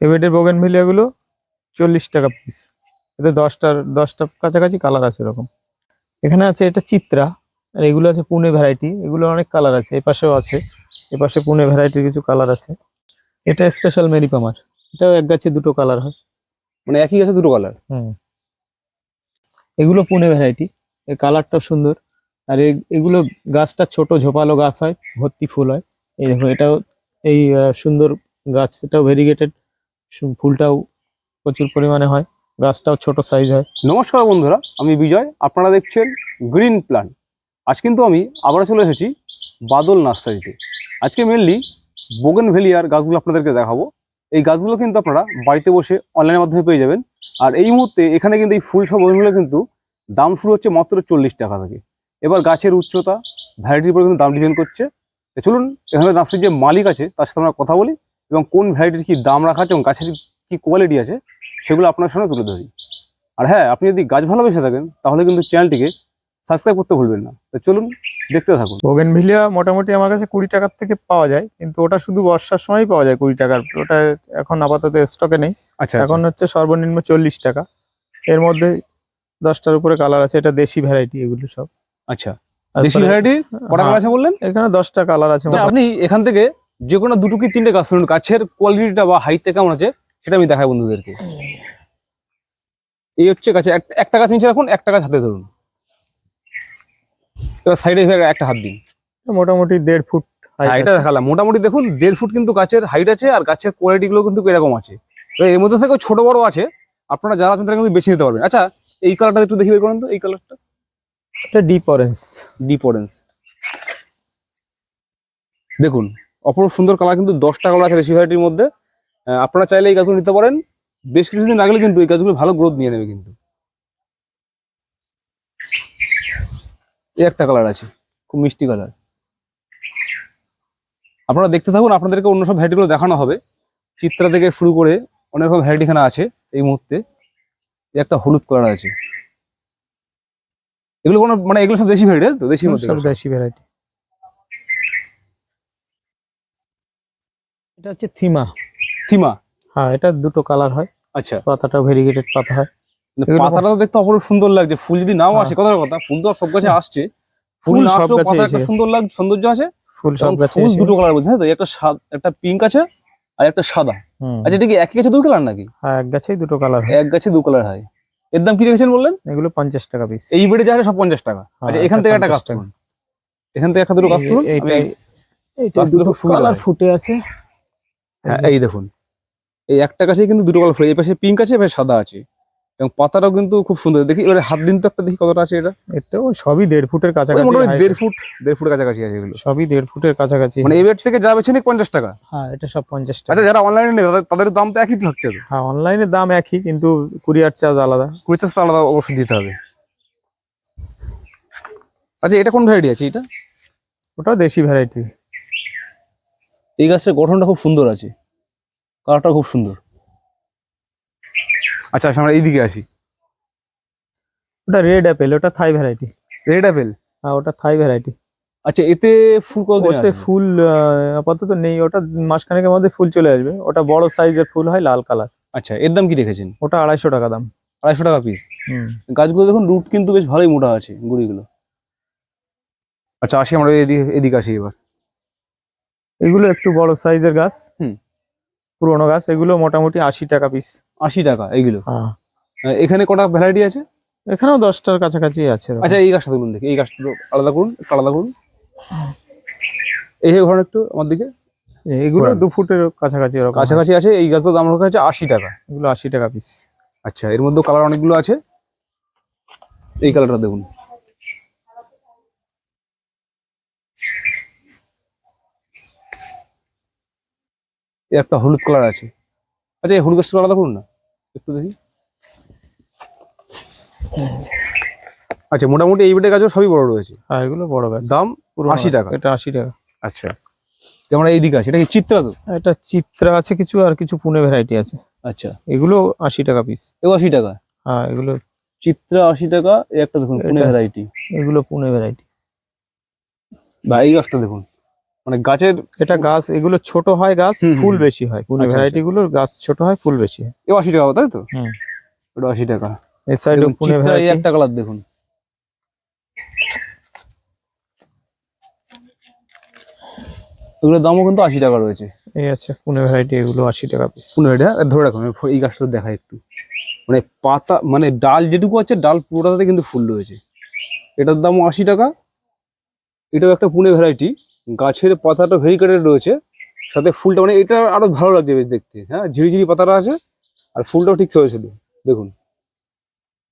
এবেডের বোগেনগুলো চল্লিশ টাকা পিস এতে দশটার দশটা কাছাকাছি কালার আছে এরকম। এখানে আছে এটা চিত্রা আর এগুলো আছে পুনে ভ্যারাইটি এগুলো অনেক কালার আছে এই পাশেও আছে এ পাশে পুনে ভ্যারাইটির কিছু কালার আছে। এটা স্পেশাল মেরিপামার এটাও এক গাছে দুটো কালার হয়। মানে একই গাছে দুটো কালার হুম। এগুলো পুনে ভ্যারাইটি এর কালারটাও সুন্দর। আর এ- এগুলো গাছটা ছোট ঝোপালো গাছ হয় ভর্তি ফুল হয়। এই দেখো এটাও এই সুন্দর গাছ এটাও ভেরিগেটেড ফুলটাও প্রচুর পরিমাণে হয়, গাছটাও ছোট সাইজ হয়। নমস্কার বন্ধুরা, আমি বিজয়, আপনারা দেখছেন গ্রিন প্ল্যান আজ কিন্তু আমি আবার চলে এসেছি বাদল নার্সারিতে। আজকে মেনলি বোগেন ভেলিয়ার গাছগুলো আপনাদেরকে দেখাবো। এই গাছগুলো কিন্তু আপনারা বাড়িতে বসে অনলাইনের মাধ্যমে পেয়ে যাবেন। আর এই মুহূর্তে এখানে কিন্তু এই ফুল সব বোগেনগুলো কিন্তু দাম শুরু হচ্ছে মাত্র চল্লিশ টাকা থেকে। এবার গাছের উচ্চতা ভ্যারাইটির উপর কিন্তু দাম ডিপেন্ড করছে। চলুন, এখানে নার্সারির যে মালিক আছে, তার সাথে আমরা কথা বলি। এবং কোন ভ্যারাইটির কি দাম রাখা আছে এবং গাছের কি কোয়ালিটি আছে সেগুলো আপনার সামনে তুলে ধরি। আর হ্যাঁ আপনি যদি গাছ ভালোবেসে থাকেন তাহলে কিন্তু চ্যানেলটিকে সাবস্ক্রাইব করতে ভুলবেন না। তো চলুন দেখতে থাকুন। বোগেনভিলিয়া মোটামুটি আমার কাছে কুড়ি টাকার থেকে পাওয়া যায় কিন্তু ওটা শুধু বর্ষার সময়ই পাওয়া যায় কুড়ি টাকার। ওটা এখন আপাতত স্টকে নেই। আচ্ছা এখন হচ্ছে সর্বনিম্ন চল্লিশ টাকা। এর মধ্যে দশটার উপরে কালার আছে এটা দেশি ভ্যারাইটি এগুলো সব। আচ্ছা। দেশি ভ্যারাইটি কটা হ্যাঁ, গাছ আছে বললেন? এখানে দশটা কালার আছে আচ্ছা, আপনি এখান থেকে যে কোনো দুটো কি তিনটে গাছ তুলুন গাছের কোয়ালিটিটা বা হাইটটা কেমন আছে সেটা আমি দেখাই বন্ধুদেরকে। এই হচ্ছে গাছে এক- একটা গাছ নিচে রাখুন একটা গাছ হাতে ধরুন। এবার সাইডে একটা হাত দিন। মোটামুটি দেড় ফুট হ্যাঁ দেখালাম। মোটামুটি দেখুন দেড় ফুট কিন্তু গাছের হাইট আছে আর গাছের কোয়ালিটিগুলো কিন্তু এরকম আছে। এবার এর মধ্যে থেকে ছোট বড় আছে আপনারা যারা আছেন তারা কিন্তু বেছে নিতে পারবেন। আচ্ছা এই কালারটা একটু দেখি বের করুন তো এই কালারটা এটা ডিপ অরেঞ্জ ডিপ অরেঞ্জ দেখুন অপরূপ সুন্দর কালার কিন্তু দশটা কালার আছে দেশি ভ্যারাইটির মধ্যে। আপনারা চাইলে এই গাছগুলো নিতে পারেন। বেশ কিছুদিন লাগলে কিন্তু এই গাছগুলো ভালো গ্রোথ নিয়ে নেবে কিন্তু। এই একটা কালার আছে খুব মিষ্টি কালার। আপনারা দেখতে থাকুন আপনাদেরকে অন্য সব ভ্যারাইটিগুলো দেখানো হবে। চিত্রা থেকে শুরু করে অনেক রকম ভ্যারাইটি এখানে আছে এই মুহূর্তে। এই একটা হলুদ কালার আছে। এগুলো কোনো মানে এগুলো সব দেশি ভ্যারাইটি তো? সব। দেশি ভ্যারাইটি এটা হচ্ছে থিমা। থিমা? হ্যাঁ এটা দুটো কালার হয়। আচ্ছা। পাতাটা ভেরিগেটেড পাতা হয়। মানে পাতাটা দেখতে অপরূপ সুন্দর লাগছে। ফুল যদি নাও হ্যাঁ। আসে কথার কথা ফুল তো আর সব গাছে আসছে। ফুল সব গাছে পাতা এসে একটা সুন্দর লাগ সৌন্দর্য আছে। ফুল সব গাছে ফুল দুটো কালার বলছে। তাই তো একটা সাদা একটা পিঙ্ক আছে আর একটা সাদা। আচ্ছা এটা কি এক গাছে দুই কালার নাকি? হ্যাঁ এক গাছেই দুটো কালার হয়। এক গাছে দু কালার হয়। এর দাম কি রেখেছেন বললেন? এগুলো পঞ্চাশ টাকা পিস এই বেডে যা সব পঞ্চাশ টাকা। আচ্ছা এখান থেকে একটা গাছ তুলুন এখান থেকে একটা দুটো গাছ তুলুন এইটাই এইটা দুটো কালার ফুটে আছে। হ্যাঁ এই দেখুন। এই একটা গাছে কিন্তু দুটো কালার ফুল এই পাশে পিঙ্ক আছে এবার সাদা আছে। এবং পাতাটাও কিন্তু খুব সুন্দর। দেখি এবারে হাত দিন তো একটা দেখি কতটা আছে এটা। এটাও সবই দেড় ফুটের কাছাকাছি মোটামুটি দেড় ফুট দেড় ফুটের কাছাকাছি আছে এগুলো। সবই দেড় ফুটের কাছাকাছি মানে এই বেড থেকে যা বেছে নিক পঞ্চাশ টাকা। হ্যাঁ এটা সব পঞ্চাশ টাকা। আচ্ছা যারা অনলাইনে নেবে তাদের- দাম তো একই থাকছে হ্যাঁ অনলাইনে দাম একই কিন্তু কুরিয়ার চার্জ আলাদা। কুড়িতে তো আলাদা অবশ্যই দিতে হবে। আচ্ছা এটা কোন ভ্যারাইটি আছে এটা? ওটাও দেশি ভ্যারাইটি এই গাছের গঠনটা খুব সুন্দর আছে। কালারটা খুব সুন্দর। আচ্ছা আচ্ছা, আমরা এইদিকে আসি। ওটা রেড অ্যাপেল ওটা থাই ভ্যারাইটি রেড অ্যাপেল হ্যাঁ ওটা থাই ভ্যারাইটি আচ্ছা এতে ফুল কতদিন ওতে ফুল আপাতত নেই ওটা মাসখানেকের মধ্যে ফুল চলে আসবে। ওটা বড় সাইজের ফুল হয় লাল কালার আচ্ছা এর দাম কি রেখেছেন ওটা আড়াইশো টাকা দাম। আড়াইশো টাকা পিস হুম। গাছগুলো দেখুন রুট কিন্তু বেশ ভালোই মোটা আছে গুড়িগুলো। আচ্ছা আসি আমরা এদিকে এদিকে আসি এবার। এগুলো একটু বড় সাইজের গাছ। হুম। পুরোনো গাছ এগুলো মোটামুটি আশি টাকা পিস আশি টাকা এইগুলো হ্যাঁ। এখানে কটা ভ্যারাইটি আছে? এখানেও দশটার কাছাকাছি আছে আচ্ছা এই গাছটা তুলুন দেখি এই গাছটা আলাদা করুন আলাদা করুন। এই ধরুন একটু আমার দিকে। এগুলো দু ফুটের কাছাকাছি কাছাকাছি আছে এই গাছটার দাম রাখা হচ্ছে আশি টাকা। এগুলো আশি টাকা পিস আচ্ছা এর মধ্যে কালার অনেকগুলো আছে। এই কালারটা দেখুন। একটা হলুদ কালার আছে। আচ্ছা এই হলুদ গাছটা আলাদা করুন না। একটু দেখি। আচ্ছা মোটামুটি এই বেটে গাছও সবই বড় রয়েছে। হ্যাঁ এগুলো বড় গাছ। দাম পুরোনো 80 গাছ। টাকা। এটা আশি টাকা। আচ্ছা। যেমন এই দিকে আছে এটা কি চিত্রা তো? এটা চিত্রা আছে কিছু আর কিছু পুনে ভ্যারাইটি আছে। আচ্ছা। এগুলো আশি টাকা পিস এও আশি টাকা? হ্যাঁ এগুলো চিত্রা আশি টাকা একটা দেখুন পুনে ভ্যারাইটি এগুলো পুনে ভ্যারাইটি বা এই গাছটা দেখুন। মানে গাছের এটা গাছ এগুলো ছোট হয় গাছ ফুল বেশি হয়। পুনে আচ্ছা, ভ্যারাইটি গুলোর গাছ ছোট হয় ফুল বেশি হয়। এ আশি টাকা তাই তো। ওটা আশি টাকা। এই সাইডে পুনে ভ্যারাইটি। একটা কালার দেখুন। এগুলোর দামও কিন্তু আশি টাকা রয়েছে। এই আছে পুনে ভ্যারাইটি এগুলো আশি টাকা পিস পনেরো এটা ধরে রাখুন এই গাছটা দেখা একটু। মানে পাতা মানে ডাল যেটুকু আছে ডাল পুরোটাতে কিন্তু ফুল রয়েছে। এটার দামও আশি টাকা। এটাও একটা পুনে ভ্যারাইটি। গাছের পাতাটা ভেরিকেটেড রয়েছে। সাথে ফুলটা মানে এটা আরও ভালো লাগছে বেশ দেখতে। হ্যাঁ ঝিরিঝিরি পাতাটা আছে আর ফুলটাও ঠিক চলেছিল দেখুন।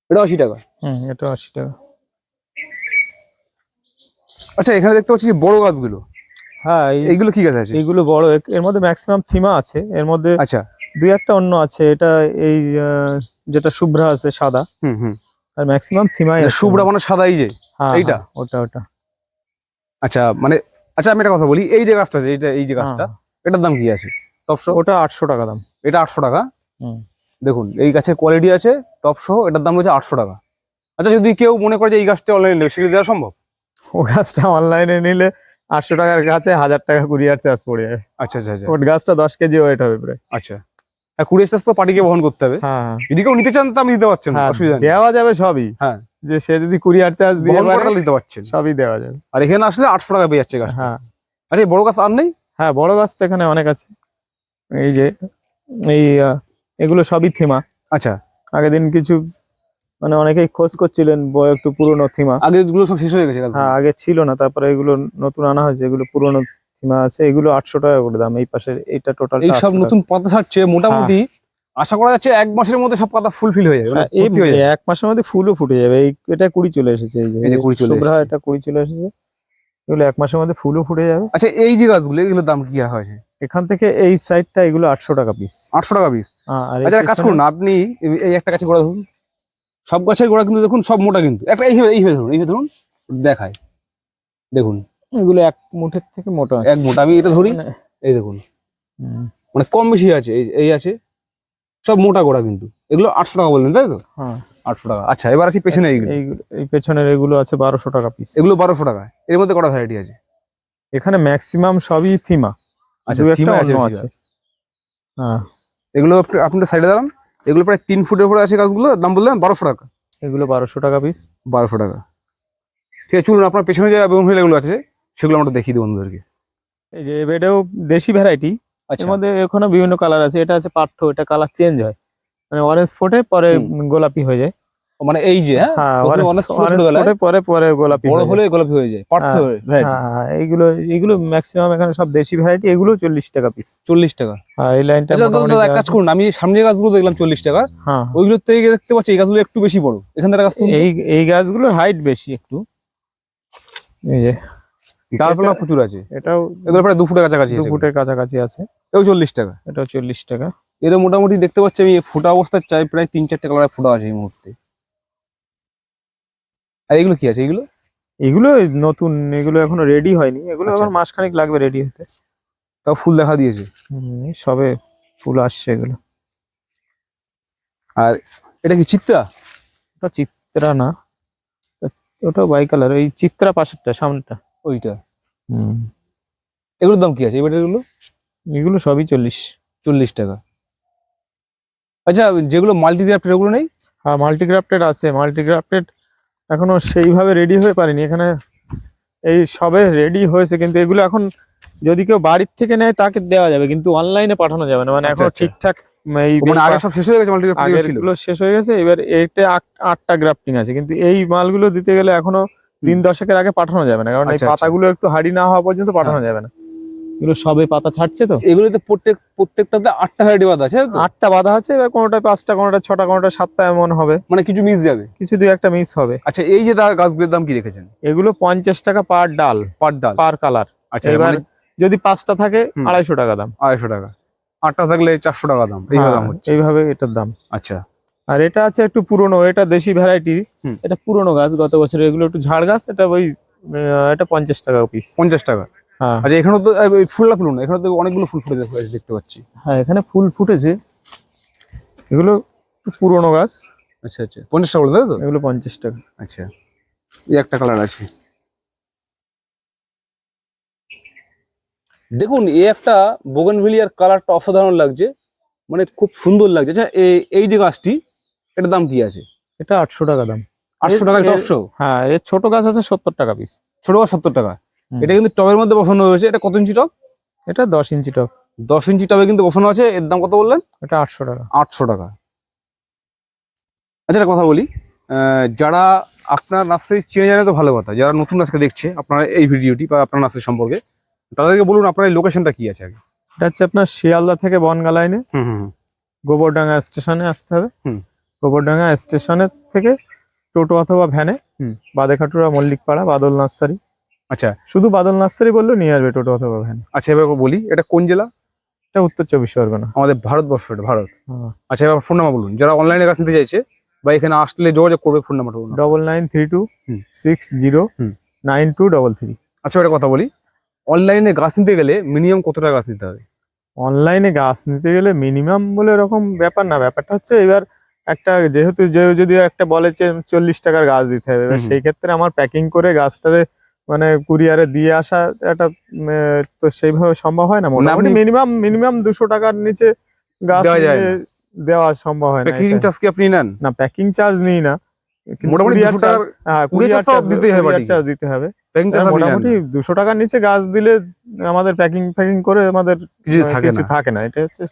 এটা আশি টাকা। হুম এটা আশি টাকা। আচ্ছা এখানে দেখতে পাচ্ছি বড় গাছগুলো। হ্যাঁ এইগুলো কি গাছ আছে? এইগুলো বড়। এর- মধ্যে ম্যাক্সিমাম থিমা আছে। এর মধ্যে আচ্ছা। দুই একটা অন্য আছে। এটা এই যেটা শুভ্রা আছে সাদা। হুম হুম। আর ম্যাক্সিমাম থিমাই আছে। শুভ্রা মানে সাদা এই যে হ্যাঁ, এইটা? হ্যাঁ, ওটা ওটা। আচ্ছা মানে আচ্ছা আমি একটা কথা বলি। এই যে গাছটা আছে এইটা এই যে গাছটা হ্যাঁ, এটার দাম কি আছে? টপসহ? ওটা আটশো টাকা দাম। এটা আটশো টাকা? হুম। দেখুন এই গাছের কোয়ালিটি আছে টপসহ এটার দাম রয়েছে আটশো টাকা। আচ্ছা যদি কেউ মনে করে যে এই গাছটা অনলাইনে নেবে সেটা দেওয়া সম্ভব? ও গাছটা অনলাইনে নিলে আটশো টাকার গাছে হাজার টাকা কুরিয়ার চার্জ পড়ে যাবে। আচ্ছা আচ্ছা আচ্ছা। ওর গাছটা দশ কেজি ওয়েট হবে প্রায়। আচ্ছা। কুড়ি চাষ তো পার্টিকে বহন করতে হবে। হ্যাঁ। যদি কেউ নিতে চান তা আমি দিতে পারছেন হ্যাঁ অসুবিধা নেই। দেওয়া যাবে সবই। হ্যাঁ। যে সে যদি কুরিয়ার চার্জ দিয়ে পারে, দিতে পারছেন। সবই দেওয়া যাবে। আর এখানে আসলে আটশো টাকা পেয়ে যাচ্ছে গাছ হ্যাঁ। আচ্ছা বড় গাছ আর নেই? হ্যাঁ বড় গাছ তো এখানে অনেক আছে। এই যে এই এগুলো সবই থিমা। আচ্ছা। আগের দিন কিছু মানে অনেকেই খোঁজ করছিলেন একটু পুরনো থিমা। আগে গুলো সব শেষ হয়ে গেছে হ্যাঁ আগে ছিল না তারপরে এগুলো নতুন আনা হয়েছে এগুলো পুরনো থিমা আছে এগুলো আটশো টাকা করে দাম এই পাশে এইটা টোটাল এই সব নতুন পাতা ছাড়ছে মোটামুটি আশা করা যাচ্ছে এক মাসের মধ্যে সব পাতা ফুলফিল হয়ে যাবে মানে হ্যাঁ, এই হয়ে যাবে। এক মাসের মধ্যে ফুলও ফুটে যাবে এই এটা কুড়ি চলে এসেছে এই যে কুড়ি চলে এটা কুড়ি চলে এসেছে এগুলো এক মাসের মধ্যে ফুলও ফুটে যাবে। আচ্ছা এই যে গাছগুলো এগুলোর দাম কি হয়েছে? এখান থেকে এই সাইডটা এগুলো আটশো টাকা পিস আটশো টাকা পিস আর আচ্ছা একটা কাজ করুন আপনি এই- একটা গাছের গোড়া ধরুন। সব গাছের গোড়া কিন্তু দেখুন সব মোটা কিন্তু। একটা এইভাবে এইভাবে ধরুন এইভাবে ধরুন দেখায় দেখুন। এগুলো এক মুঠের থেকে মোটা এক মোটা আমি এটা ধরি। মানে- এই দেখুন। মানে কম বেশি আছে এই আছে। সব মোটা গোড়া কিন্তু। এগুলো আটশো টাকা বললেন তাই তো? হ্যাঁ। আটশো টাকা। আচ্ছা এবার আসি পেছনে এইগুলো। এই পেছনের এগুলো আছে বারোশো টাকা পিস এগুলো বারোশো টাকা। এর মধ্যে কটা ভ্যারাইটি আছে? এখানে ম্যাক্সিমাম সবই থিমা আচ্ছা theme আছে হ্যাঁ। এগুলো আপনি- সাইডে দাঁড়ান। এগুলো প্রায় তিন ফুটের উপরে আছে গাছগুলো। দাম বললেন বারোশো টাকা। এগুলো বারোশো টাকা পিস বারোশো টাকা। ঠিক আছে চলুন আপনার পেছনে যে বেগুন এগুলো আছে সেগুলো আমরা দেখিয়ে দিই বন্ধুদেরকে। এই যে এবেডেও দেশি ভ্যারাইটি আচ্ছা। এর মধ্যে এখানে বিভিন্ন কালার আছে এটা আছে পার্থ এটা কালার চেঞ্জ হয়। মানে অরেঞ্জ ফোটে পরে গোলাপি হয়ে যায়। মানে এই যে হ্যাঁ? হ্যাঁ অরেঞ্জ ফোটে পরে পরে গোলাপি বড় হলে গোলাপি হয়ে যায় পার্থ হ্যাঁ, হ্যাঁ হ্যাঁ, এইগুলো ম্যাক্সিমাম এখানে সব দেশি ভ্যারাইটি এগুলো চল্লিশ টাকা পিস চল্লিশ টাকা। হ্যাঁ এই লাইনটা আচ্ছা এক কাজ করুন আমি সামনে গাছগুলো দেখলাম চল্লিশ টাকা। হ্যাঁ। ওইগুলোর থেকে দেখতে পাচ্ছি এই গাছগুলো একটু বেশি বড়। এখান থেকে গাছ এই এই গাছগুলোর হাইট বেশি একটু। এই যে। ডালপালা প্রচুর আছে। এটাও এগুলো প্রায় দু ফুটের কাছাকাছি দু ফুটের কাছাকাছি আছে। এও চল্লিশ টাকা। এটাও চল্লিশ টাকা। এর মোটামুটি দেখতে পাচ্ছি আমি ফোটা অবস্থায় চাই প্রায় তিন চারটে কালার ফোটা আছে এই মুহূর্তে। আর এগুলো কি আছে? এগুলো? এগুলো নতুন এগুলো এখনও রেডি হয়নি। এগুলো আচ্ছা। এখন মাসখানেক লাগবে রেডি হতে। তাও ফুল দেখা দিয়েছে। সবে ফুল আসছে এগুলো। আর এটা কি চিত্রা? ওটা চিত্রা না। ওটা বাই কালার ওই চিত্রা পাশেরটা সামনেটা ওইটা। এগুলোর দাম কি আছে এবার এগুলো এগুলো সবই চল্লিশ। চল্লিশ টাকা। আচ্ছা যেগুলো মাল্টি গ্রাফটের ওগুলো নেই? হ্যাঁ মাল্টিগ্রাফটেড আছে। মাল্টিগ্রাফটেড এখনও সেইভাবে রেডি হয়ে পারেনি। এখানে এই সবে রেডি হয়েছে কিন্তু এগুলো এখন যদি কেউ বাড়ির থেকে নেয় তাকে দেওয়া যাবে কিন্তু অনলাইনে পাঠানো যাবে না। মানে আচ্ছা, এখনও আচ্ছা। ঠিকঠাক এই মানে আগে সব শেষ হয়ে গেছে মাল্টি আগের গ্রাফটের ছিল? গুলো শেষ হয়ে গেছে এবার এটা আট- আটটা গ্রাফটিং আছে। কিন্তু এই মালগুলো দিতে গেলে এখনও দিন দশকের আগে পাঠানো যাবে না কারণ এই আচ্ছা, আচ্ছা। পাতাগুলো একটু হাড়ি না হওয়া পর্যন্ত পাঠানো যাবে না। এগুলো সবে পাতা ছাড়ছে তো? এগুলোতে প্রত্যেক প্রত্যেকটাতে আটটা ভ্যারাইটি বাদ আছে আটটা বাঁধা আছে এবার কোনোটা পাঁচটা কোনোটা ছটা কোনোটা সাতটা এমন হবে। মানে কিছু মিস যাবে? কিছু দুই একটা মিস হবে। আচ্ছা এই যে দা- গাছগুলোর দাম কি রেখেছেন? এগুলো পঞ্চাশ টাকা পার ডাল পার ডাল। Per colour. আচ্ছা এবার মানে যদি পাঁচটা থাকে আড়াইশো টাকা দাম। আড়াইশো টাকা। আটটা থাকলে চারশো টাকা দাম এইভাবে দাম হ্যাঁ, এইভাবে এটার দাম। আচ্ছা। আর এটা আছে একটু পুরনো এটা দেশি ভ্যারাইটি। এটা পুরনো গাছ গত বছর এগুলো একটু ঝাড় গাছ এটা ওই এটা পঞ্চাশ টাকা পিস পঞ্চাশ টাকা। হ্যাঁ। আচ্ছা এখানে তো ফুলটা তুলুন না এখানে তো অনেকগুলো ফুল ফুটে দেখতে পাচ্ছি- হ্যাঁ এখানে ফুল ফুটেছে। এগুলো পুরনো গাছ। আচ্ছা আচ্ছা পঞ্চাশ টাকা বলে তাই তো? এগুলো পঞ্চাশ টাকা। আচ্ছা এই একটা কালার আছে। দেখুন এই একটা বোগেনভিলিয়ার কালারটা অসাধারণ লাগছে মানে খুব সুন্দর লাগছে। আচ্ছা এই- এই যে গাছটি এটার দাম কি আছে? এটা আটশো টাকা দাম। আটশো টাকা টপশো হ্যাঁ এর ছোট গাছ আছে সত্তর টাকা পিস ছোট গাছ সত্তর টাকা। এটা কিন্তু টবের মধ্যে বসানো হয়েছে। এটা কত ইঞ্চি টপ এটা দশ ইঞ্চি টপ দশ ইঞ্চি টবে কিন্তু বসানো আছে। এর দাম কত বললেন? এটা আটশো টাকা। আটশো টাকা। আচ্ছা একটা কথা বলি। যারা আপনার নার্সারি চেনে জানে তো ভালো কথা। যারা নতুন আজকে দেখছে আপনার এই ভিডিওটি বা আপনার নার্সারি সম্পর্কে তাদেরকে বলুন আপনার এই লোকেশনটা কি আছে আগে। এটা হচ্ছে আপনার শিয়ালদা থেকে বনগা লাইনে হুম হুম। গোবরডাঙ্গা স্টেশনে আসতে হবে। হুম। গোবরডাঙ্গা স্টেশনের থেকে টোটো অথবা ভ্যানে। বাদেখাটুরা মল্লিকপাড়া বাদল নার্সারি। আচ্ছা। শুধু বাদল নার্সারি বললেও নিয়ে আসবে টোটো অথবা ভ্যান। আচ্ছা এবার বলি এটা কোন জেলা? এটা উত্তর চব্বিশ পরগনা। আমাদের ভারতবর্ষ এটা ভারত। হ্যাঁ। আচ্ছা এবার ফোন নাম্বার বলুন। যারা অনলাইনে কাজ নিতে চাইছে বা এখানে আসলে যোগাযোগ করবে ফোন নাম্বার বলুন। Double nine three two six zero nine two double three আচ্ছা একটা কথা বলি। অনলাইনে গাছ নিতে গেলে মিনিমাম কত টাকা গাছ নিতে হবে? অনলাইনে গাছ নিতে গেলে মিনিমাম বলে এরকম ব্যাপার না। ব্যাপারটা হচ্ছে এবার একটা যেহেতু যদি একটা বলে যে চল্লিশ টাকার গাছ দিতে হবে এবার। সেই ক্ষেত্রে আমার প্যাকিং করে গাছটারে মানে কুরিয়ারে দিয়ে আসা একটা তো সেইভাবে সম্ভব হয় না? মোটামুটি মিনিমাম মিনিমাম দুশো টাকার নিচে গাছ দেওয়া দেওয়া সম্ভব হয় না প্যাকেজিং এটা। চার্জ কি আপনি নেন? না প্যাকিং চার্জ নিই না। মোটামুটি courier 200 টাকার- charge- হ্যাঁ চার্জ দিতে হবে। প্যাকিং চার্জ মোটামুটি দুশো টাকার নিচে গাছ দিলে আমাদের প্যাকিং প্যাকিং করে আমাদের কিছু থাকে না। থাকে না। এটা হচ্ছে